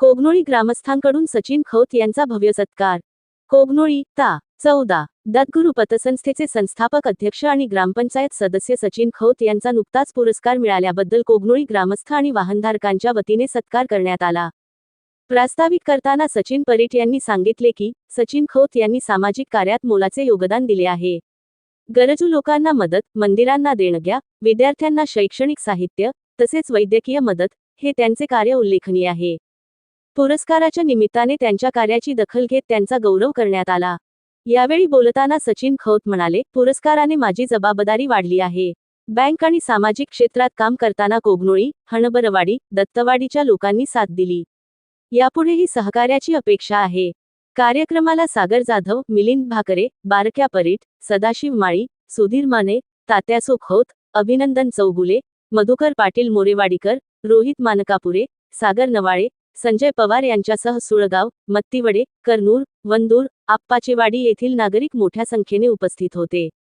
कोगनोळी ग्रामस्थांकडून सचिन खौत यांचा भव्य सत्कार. कोगनोळी ता चौदा दत्तगुरु पतसंस्थेचे संस्थापक अध्यक्ष आणि ग्रामपंचायत सदस्य सचिन खौत यांचा नुकताच पुरस्कार मिळाल्याबद्दल कोगनोळी ग्रामस्थ आणि वाहनधारकांच्या वतीने सत्कार करण्यात आला. प्रास्ताविक करताना सचिन परीट यांनी सांगितले की सचिन खौत यांनी सामाजिक कार्यात मोलाचे योगदान दिले आहे. गरजू लोकांना मदत मंदिरांना देणग्या विद्यार्थ्यांना शैक्षणिक साहित्य तसेच वैद्यकीय मदत हे त्यांचे कार्य उल्लेखनीय आहे. पुरस्काराच्या निमित्ताने त्यांच्या कार्याची दखल घेत त्यांचा गौरव करण्यात आला. यावेळी बोलताना सचिन खौत म्हणाले पुरस्काराने माझी जबाबदारी वाढली आहे. बँक आणि सामाजिक क्षेत्रात काम करताना कोगनोळी हणबरवाडी दत्तवाडीच्या लोकांनी साथ दिली. यापुढेही सहकार्याची अपेक्षा आहे. कार्यक्रमाला सागर जाधव मिलिंद भाकरे बारक्या परीट सदाशिव माळी सुधीर माने तात्यासो खौत अभिनंदन चौगुले मधुकर पाटील मोरेवाडीकर रोहित मानकापुरे सागर नवाळे संजय पवार यांच्यासह सुळगाव मत्तीवडे कर्नूर वंदूर आप्पाचेवाडी येथील नागरिक मोठ्या संख्येने उपस्थित होते.